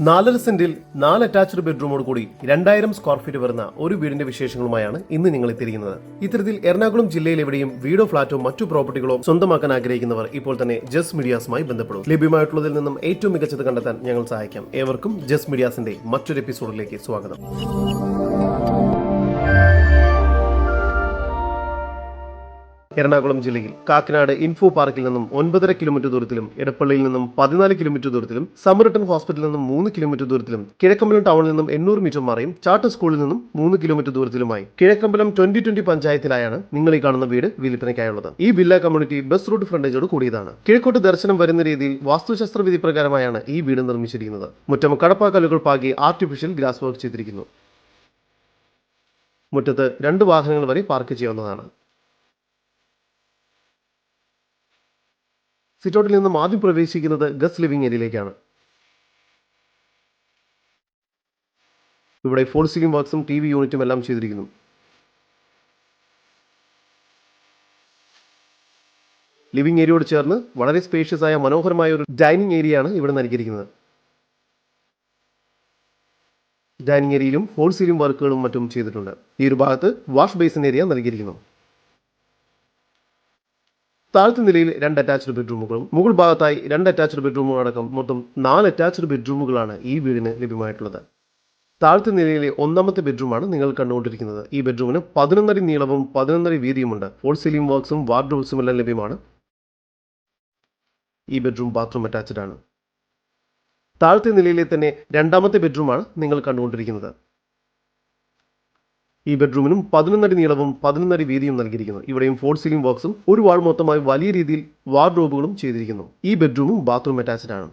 നാലര സെന്റിൽ നാല് അറ്റാച്ച്ഡ് ബെഡ്റൂമോട് കൂടി രണ്ടായിരം സ്ക്വയർ ഫീറ്റ് വരുന്ന ഒരു വീടിന്റെ വിശേഷങ്ങളുമായാണ് ഇന്ന് നിങ്ങൾ എത്തിയിരിക്കുന്നത്. ഇത്തരത്തിൽ എറണാകുളം ജില്ലയിൽ എവിടെയും വീടോ ഫ്ളാറ്റോ മറ്റു പ്രോപ്പർട്ടികളോ സ്വന്തമാക്കാൻ ആഗ്രഹിക്കുന്നവർ ഇപ്പോൾ തന്നെ ജസ് മീഡിയാസുമായി ബന്ധപ്പെടും. ലഭ്യമായിട്ടുള്ളതിൽ നിന്നും ഏറ്റവും മികച്ചത് കണ്ടെത്താൻ ഞങ്ങൾ സഹായിക്കാം. ഏവർക്കും ജസ് മീഡിയാസിന്റെ മറ്റൊരു എപ്പിസോഡിലേക്ക് സ്വാഗതം. എറണാകുളം ജില്ലയിൽ. കാക്കനാട് ഇൻഫോ പാർക്കിൽ നിന്നും ഒൻപതര കിലോമീറ്റർ ദൂരത്തിലും എടപ്പള്ളിയിൽ നിന്നും പതിനാല് കിലോമീറ്റർ ദൂരത്തിലും സമരട്ടൺ ഹോസ്പിറ്റലിൽ നിന്നും മൂന്ന് കിലോമീറ്റർ ദൂരത്തിലും കിഴക്കമ്പലം ടൗണിൽ നിന്നും എണ്ണൂറ് മീറ്റർ മാറിയും ചാർട്ടർ സ്കൂളിൽ നിന്നും മൂന്ന് കിലോമീറ്റർ ദൂരത്തിലുമായി. കിഴക്കമ്പലം ട്വന്റി ട്വന്റി പഞ്ചായത്തിലായാണ് നിങ്ങൾ ഈ കാണുന്ന വീട് വിൽപ്പനയ്ക്കായുള്ളത്. ഈ വില്ല കമ്മ്യൂണിറ്റി ബസ് റൂട്ട് ഫ്രണ്ടേജോട് കൂടിയതാണ്. കിഴക്കോട്ട് ദർശനം വരുന്ന രീതിയിൽ വാസ്തുശാസ്ത്ര വിധി പ്രകാരമായാണ് ഈ വീട് നിർമ്മിച്ചിരിക്കുന്നത്. മുറ്റം കടപ്പാക്കല്ലുകൾ പാകി ആർട്ടിഫിഷ്യൽ ഗ്ലാസ് വർക്ക് ചെയ്തിരിക്കുന്നു. മുറ്റത്ത് രണ്ട് വാഹനങ്ങൾ വരെ പാർക്ക് ചെയ്യാവുന്നതാണ്. സിറ്റൗട്ടിൽ നിന്നും ആദ്യം പ്രവേശിക്കുന്നത് ഗസ് ലിവിംഗ് ഏരിയയിലേക്കാണ്. ഇവിടെ ഫോൾ സീലിംഗ് വർക്ക്സും ടി വി യൂണിറ്റും എല്ലാം ചെയ്തിരിക്കുന്നു. ലിവിംഗ് ഏരിയയോട് ചേർന്ന് വളരെ സ്പേഷ്യസ് ആയ മനോഹരമായ ഒരു ഡൈനിങ് ഏരിയയാണ് ഇവിടെ നൽകിയിരിക്കുന്നത്. ഡൈനിങ് ഏരിയയിലും ഹോൾ സീലിംഗ് വർക്കുകളും മറ്റും ചെയ്തിട്ടുണ്ട്. ഈ ഒരു ഭാഗത്ത് വാഷ് ബേസിൻ ഏരിയ നൽകിയിരിക്കുന്നു. താഴത്തെ നിലയിൽ രണ്ട് അറ്റാച്ച്ഡ് ബെഡ്റൂമുകളും മുകൾ ഭാഗത്തായി രണ്ട് അറ്റാച്ച്ഡ് ബെഡ്റൂമുകൾ അടക്കം മൊത്തം നാല് അറ്റാച്ച്ഡ് ബെഡ്റൂമുകളാണ് ഈ വീടിന് ലഭ്യമായിട്ടുള്ളത്. താഴത്തെ നിലയിലെ ഒന്നാമത്തെ ബെഡ്റൂമാണ് നിങ്ങൾ കണ്ടുകൊണ്ടിരിക്കുന്നത്. ഈ ബെഡ്റൂമിന് പതിനൊന്നടി നീളവും പതിനൊന്നടി വീതിയുമുണ്ട്. ഫോൾ സീലിംഗ് വർക്ക്സും വാർഡ്രോബ്സും എല്ലാം ലഭ്യമാണ്. ഈ ബെഡ്റൂം ബാത്റൂം അറ്റാച്ച്ഡ് ആണ്. താഴത്തെ നിലയിലെ തന്നെ രണ്ടാമത്തെ ബെഡ്റൂമാണ് നിങ്ങൾ കണ്ടുകൊണ്ടിരിക്കുന്നത്. ഈ ബെഡ്റൂമിനും പതിനൊന്നടി നീളവും പതിനൊന്നടി വീതിയും നൽകിയിരിക്കുന്നു. ഇവിടെയും ഫോർ സീലിംഗ് ബോക്സും ഒരു വാൾ മൊത്തമായി വലിയ രീതിയിൽ വാർഡ്രോബുകളും ചെയ്തിരിക്കുന്നു. ഈ ബെഡ്റൂമും ബാത്റൂം അറ്റാച്ച്ഡ് ആണ്.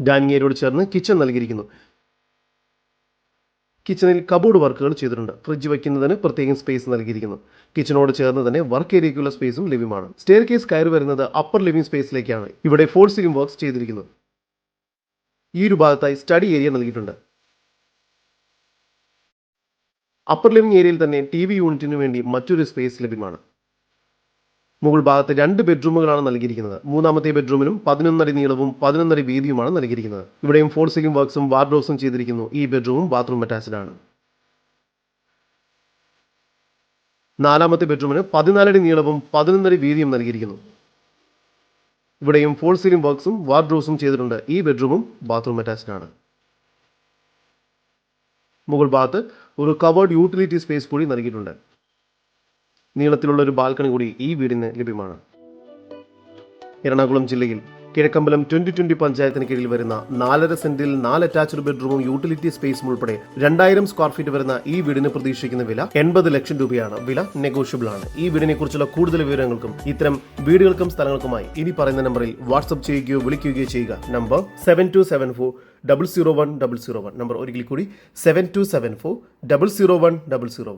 ഡൈനിങ് ഏരിയയോട് ചേർന്ന് കിച്ചൺ നൽകിയിരിക്കുന്നു. കിച്ചണിൽ കബോർഡ് വർക്കുകൾ ചെയ്തിട്ടുണ്ട്. ഫ്രിഡ്ജ് വയ്ക്കുന്നതിന് പ്രത്യേകം സ്പേസ് നൽകിയിരിക്കുന്നു. കിച്ചണോട് ചേർന്ന് തന്നെ വർക്ക് ഏരിയയ്ക്കുള്ള സ്പേസും ലഭ്യമാണ്. സ്റ്റെയർ കേസ് കയറി വരുന്നത് അപ്പർ ലിവിംഗ് സ്പേസിലേക്കാണ് ഇവിടെ ഫോർ സീലിംഗ് വർക്ക്സ് ചെയ്തിരിക്കുന്നു. ഈ ഒരു ഭാഗത്തായി സ്റ്റഡി ഏരിയ നൽകിയിട്ടുണ്ട്. അപ്പർ ലിവിംഗ് ഏരിയയിൽ തന്നെ ടി വി യൂണിറ്റിന് വേണ്ടി മറ്റൊരു സ്പേസ് ലഭ്യമാണ്. മുകൾ ഭാഗത്ത് രണ്ട് ബെഡ്റൂമുകളാണ് നൽകിയിരിക്കുന്നത്. മൂന്നാമത്തെ ബെഡ്റൂമിനും പതിനൊന്നടി നീളവും പതിനൊന്നടി വീതിയുമാണ് നൽകിയിരിക്കുന്നത്. ഇവിടെയും ഫോൾ സീലിംഗ് വർക്ക്സും വാർഡ്രോബ്സും ചെയ്തിരിക്കുന്നു. ഈ ബെഡ്റൂമും ബാത്റൂം അറ്റാച്ച്ഡ് ആണ്. നാലാമത്തെ ബെഡ്റൂമിന് പതിനാലടി നീളവും പതിനൊന്നടി വീതിയും നൽകിയിരിക്കുന്നു. ഇവിടെയും ഫോൾ സീലിംഗ് വർക്ക്സും വാർഡ്രോബ്സും ചെയ്തിട്ടുണ്ട്. ഈ ബെഡ്റൂമും ബാത്റൂം അറ്റാച്ച്ഡ് ആണ്. മുകൾ ഭാഗത്ത് ഒരു കവേർഡ് യൂട്ടിലിറ്റി സ്പേസ് കൂടി നൽകിയിട്ടുണ്ട്. നീളത്തിലുള്ള ഒരു ബാൽക്കണി കൂടി ഈ വീടിന് ലഭ്യമാണ്. എറണാകുളം ജില്ലയിൽ കിഴക്കമ്പലം ട്വന്റി ട്വന്റി പഞ്ചായത്തിന് കീഴിൽ വരുന്ന നാലര സെന്റിൽ നാല് അറ്റാച്ച്ഡ് ബെഡ്റൂമും യൂട്ടിലിറ്റി സ്പേസും ഉൾപ്പെടെ രണ്ടായിരം സ്ക്വയർ ഫീറ്റ് വരുന്ന ഈ വീടിന് പ്രതീക്ഷിക്കുന്ന വില എൺപത് ലക്ഷം രൂപയാണ്. വില നെഗോഷ്യബിൾ ആണ്. ഈ വീടിനെ കുറിച്ചുള്ള കൂടുതൽ വിവരങ്ങൾക്കും ഇത്തരം വീടുകൾക്കും സ്ഥലങ്ങൾക്കുമായി ഇനി പറയുന്ന നമ്പറിൽ വാട്സ്ആപ്പ് ചെയ്യുകയോ വിളിക്കുകയോ ചെയ്യുക. Number seven two seven four double zero one double zero one number ഒരിക്കൽ കൂടി seven two seven four double zero one double zero